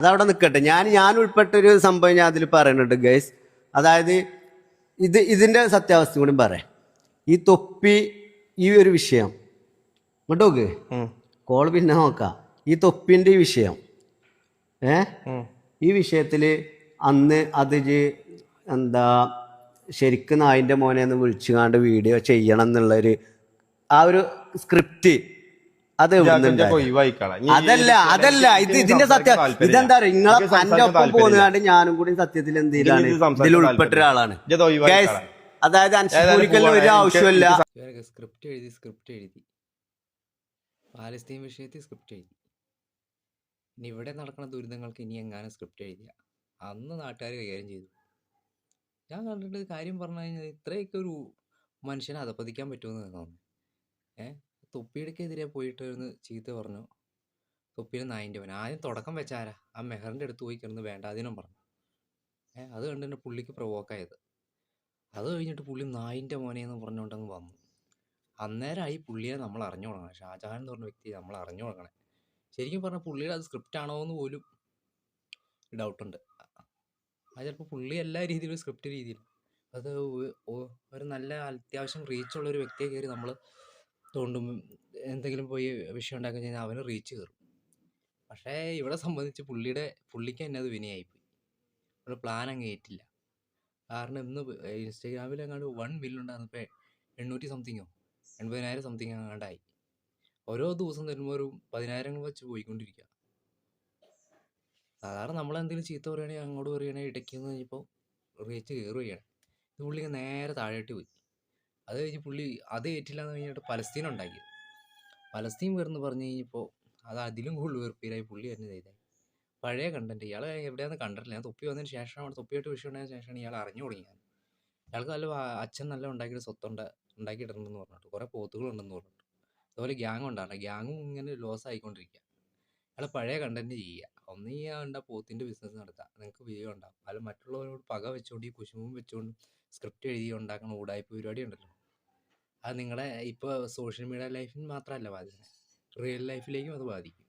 അതവിടെ നിൽക്കട്ടെ ഞാൻ ഞാൻ ഉൾപ്പെട്ട ഒരു സംഭവം ഞാൻ അതിൽ പറയുന്നുണ്ട് ഗൈസ് അതായത് ഇത് ഇതിന്റെ സത്യാവസ്ഥ കൂടി പറയാം. ഈ തൊപ്പി ഈ ഒരു വിഷയം ഇങ്ങോട്ട് നോക്ക്. കോൾ പിന്നെ നോക്കാം. ഈ തൊപ്പിന്റെ ഈ വിഷയം ഏ? ഈ വിഷയത്തിൽ അന്ന് അത് എന്താ ശരിക്കും നായിന്റെ മോനെ ഒന്ന് വിളിച്ചു കാണ്ട് വീഡിയോ ചെയ്യണം എന്നുള്ളൊരു ആ ഒരു സ്ക്രിപ്റ്റ് അത് അതല്ല അതല്ല ഇത് ഇതിന്റെ സത്യം. ഇതെന്താ പറയുക നിങ്ങളെ തന്റെ ഒപ്പം പോകുന്നതാണ്ട് ഞാനും കൂടി സത്യത്തിൽ എന്ത് ചെയ്താണ്? ഇതിൽ ഉൾപ്പെട്ട ഒരാളാണ്. അതായത് അനുസരിക്കലിന് ഒരു ആവശ്യമില്ല. സ്ക്രിപ്റ്റ് എഴുതി സ്ക്രിപ്റ്റ് എഴുതി. പാലസ്തീൻ വിഷയത്തിൽ സ്ക്രിപ്റ്റ് എഴുതി. ഇനി ഇവിടെ നടക്കുന്ന ദുരിതങ്ങൾക്ക് ഇനി എങ്ങാനും സ്ക്രിപ്റ്റ് എഴുതിയ. അന്ന് നാട്ടുകാർ കൈകാര്യം ചെയ്തു. ഞാൻ കണ്ടിട്ട് കാര്യം പറഞ്ഞു കഴിഞ്ഞാൽ ഇത്രയൊക്കെ ഒരു മനുഷ്യനെ അധപ്പതിക്കാൻ പറ്റുമെന്ന് തോന്നുന്നു. ഏ? തൊപ്പിയെടുക്കെതിരെ പോയിട്ട് ഇരുന്ന് ചീത്ത പറഞ്ഞു. തൊപ്പിയുടെ നായിന്റെ അവൻ ആദ്യം തുടക്കം വെച്ചാരാ? ആ മെഹറിന്റെ അടുത്ത് പോയി കിടന്ന് വേണ്ടാതിനും പറഞ്ഞു. ഏ അത് കണ്ട് തന്നെ പുള്ളിക്ക് പ്രൊവോക്കായത് അത് കഴിഞ്ഞിട്ട് പുള്ളി നായിന്റെ മോനെ എന്ന് പറഞ്ഞുകൊണ്ടങ്ങ് വന്നു. അന്നേരമായി പുള്ളിയെ നമ്മൾ അറിഞ്ഞു തുടങ്ങണം ഷാജഹാൻ എന്ന് പറഞ്ഞ വ്യക്തി നമ്മൾ അറിഞ്ഞു തുടങ്ങണേ ശരിക്കും പറഞ്ഞാൽ പുള്ളിയുടെ അത് സ്ക്രിപ്റ്റ് ആണോ എന്ന് പോലും ഡൗട്ടുണ്ട് അത് ചിലപ്പോൾ പുള്ളി എല്ലാ രീതിയിലും സ്ക്രിപ്റ്റ് രീതിയിൽ അത് ഒരു നല്ല അത്യാവശ്യം റീച്ചുള്ള ഒരു വ്യക്തിയെ കയറി നമ്മൾ തോണ്ടും എന്തെങ്കിലും പോയി വിഷയം ഉണ്ടാക്കി കഴിഞ്ഞാൽ അവന് റീച്ച് കയറും പക്ഷേ ഇവിടെ സംബന്ധിച്ച് പുള്ളിയുടെ പുള്ളിക്ക് തന്നെ അത് വിനയായിപ്പോയി. ഇവിടെ പ്ലാൻ അങ്ങ് ഏറ്റില്ല. കാരണം ഇന്ന് ഇൻസ്റ്റാഗ്രാമിൽ അങ്ങാണ്ട് വൺ മില്യൺ ഉണ്ടായിരുന്നപ്പോൾ എണ്ണൂറ്റി സംതിങ്ങോ എൺപതിനായിരം സംതിങ് അങ്ങാണ്ടായി ഓരോ ദിവസം തരുമ്പോൾ ഒരു പതിനായിരം വെച്ച് പോയിക്കൊണ്ടിരിക്കുക സാധാരണ നമ്മൾ എന്തെങ്കിലും ചീത്ത പറയുകയാണെങ്കിൽ അങ്ങോട്ട് പറയുകയാണെങ്കിൽ ഇടയ്ക്ക് കഴിഞ്ഞപ്പോൾ റീച്ച് കയറുകയാണ് ഇത് പുള്ളിക്ക് നേരെ താഴോട്ട് പോയി. അത് കഴിഞ്ഞ് പുള്ളി അത് ഏറ്റില്ല എന്ന് കഴിഞ്ഞിട്ട് പലസ്തീൻ ഉണ്ടാക്കി. പലസ്തീൻ വേർന്ന് പറഞ്ഞു കഴിഞ്ഞപ്പോൾ അത് അതിലും കൂടുതൽ വെറുപ്പീരായി പുള്ളി തന്നെ ചെയ്തത് പഴയ കണ്ടന്റ് ഇയാൾ എവിടെയാന്ന് കണ്ടിട്ടില്ല. ഞാൻ തൊപ്പി വന്നതിന് ശേഷമാണ് തൊപ്പിയായിട്ട് വിഷയം ഉണ്ടായതിന് ശേഷമാണ് ഇയാൾ അറിഞ്ഞു തുടങ്ങിയത്. ഇയാൾക്ക് നല്ല അച്ഛൻ നല്ല ഉണ്ടാക്കിയിട്ട് സ്വത്തുണ്ട് ഉണ്ടാക്കിയിട്ടുണ്ടെന്ന് പറഞ്ഞിട്ട് കുറേ പോത്തുകളുണ്ടെന്ന് പറഞ്ഞിട്ട്. അതുപോലെ ഗ്യാങ് ഉണ്ടാകണം ഗ്യാങ്ങും ഇങ്ങനെ ലോസ് ആയിക്കൊണ്ടിരിക്കുക. അയാൾ പഴയ കണ്ടന്റ് ചെയ്യുക. ഒന്ന് ഈ ഉണ്ട പോത്തിന്റെ ബിസിനസ് നടത്താം. നിങ്ങൾക്ക് വിജയം ഉണ്ടാവും അല്ല മറ്റുള്ളവരോട് പക വെച്ചുകൊണ്ട് ഈ കുശുമ്പും വെച്ചുകൊണ്ട് സ്ക്രിപ്റ്റ് എഴുതി ഉണ്ടാക്കുന്ന ഊടായ്പ പരിപാടി ഉണ്ടല്ലോ. അത് നിങ്ങളുടെ ഇപ്പോൾ സോഷ്യൽ മീഡിയ ലൈഫിൽ മാത്രമല്ല ബാധിക്കുന്നത് റിയൽ ലൈഫിലേക്കും അത് ബാധിക്കും.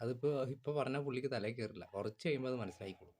അതിപ്പോൾ ഇപ്പോൾ പറഞ്ഞാൽ പുള്ളിക്ക് തലയിൽ കയറില്ല കുറച്ച് കഴിയുമ്പോൾ അത് മനസ്സിലായിക്കോളും